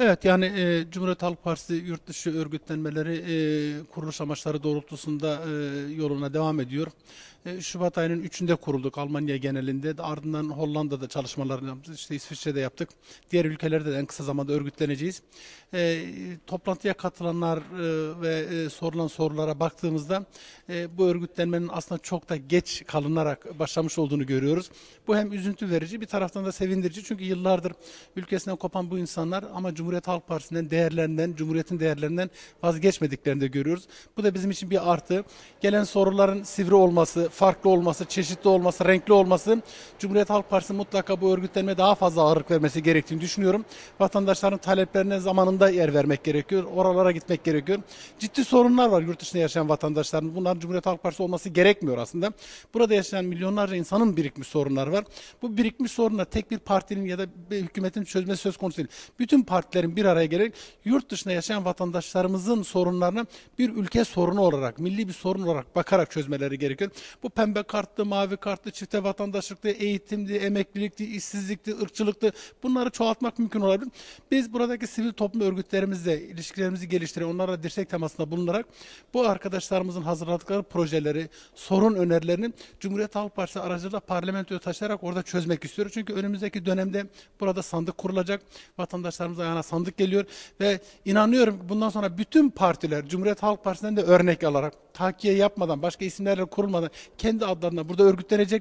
Evet yani e, Cumhuriyet Halk Partisi yurt dışı örgütlenmeleri e, kuruluş amaçları doğrultusunda e, yoluna devam ediyor. E, Şubat ayının 3'ünde kurulduk Almanya genelinde. Ardından Hollanda'da çalışmalarını yaptık. işte İsviçre'de yaptık. Diğer ülkelerde de en kısa zamanda örgütleneceğiz. E, toplantıya katılanlar e, ve e, sorulan sorulara baktığımızda e, bu örgütlenmenin aslında çok da geç kalınarak başlamış olduğunu görüyoruz. Bu hem üzüntü verici bir taraftan da sevindirici. Çünkü yıllardır ülkesinden kopan bu insanlar ama Cumhuriyet Halk Partisi'nden değerlerinden, Cumhuriyet'in değerlerinden vazgeçmediklerini de görüyoruz. Bu da bizim için bir artı. Gelen soruların sivri olması, farklı olması, çeşitli olması, renkli olması Cumhuriyet Halk Partisi mutlaka bu örgütlenmeye daha fazla ağırlık vermesi gerektiğini düşünüyorum. Vatandaşların taleplerine zamanında yer vermek gerekiyor. Oralara gitmek gerekiyor. Ciddi sorunlar var yurt dışında yaşayan vatandaşların. Bunlar Cumhuriyet Halk Partisi olması gerekmiyor aslında. Burada yaşayan milyonlarca insanın birikmiş sorunlar var. Bu birikmiş sorunlar tek bir partinin ya da bir hükümetin çözmesi söz konusu değil. Bütün partilerin bir araya gelerek yurt dışında yaşayan vatandaşlarımızın sorunlarını bir ülke sorunu olarak, milli bir sorun olarak bakarak çözmeleri gerekiyor. Bu pembe kartlı, mavi kartlı, çifte vatandaşlıklı, eğitimdi, emeklilikti, işsizlikti, ırkçılıktı. Bunları çoğaltmak mümkün olabilir. Biz buradaki sivil toplum örgütlerimizle ilişkilerimizi geliştirerek, onlarla dirsek temasında bulunarak bu arkadaşlarımızın hazırladıkları projeleri, sorun önerilerini Cumhuriyet Halk Partisi aracılığıyla parlamentoya taşıyarak orada çözmek istiyoruz. Çünkü önümüzdeki dönemde burada sandık kurulacak. Vatandaşlarımız ayağına sandık geliyor ve inanıyorum bundan sonra bütün partiler Cumhuriyet Halk Partisi'nden de örnek alarak takiye yapmadan, başka isimlerle kurulmadan kendi adlarına burada örgütlenecekler.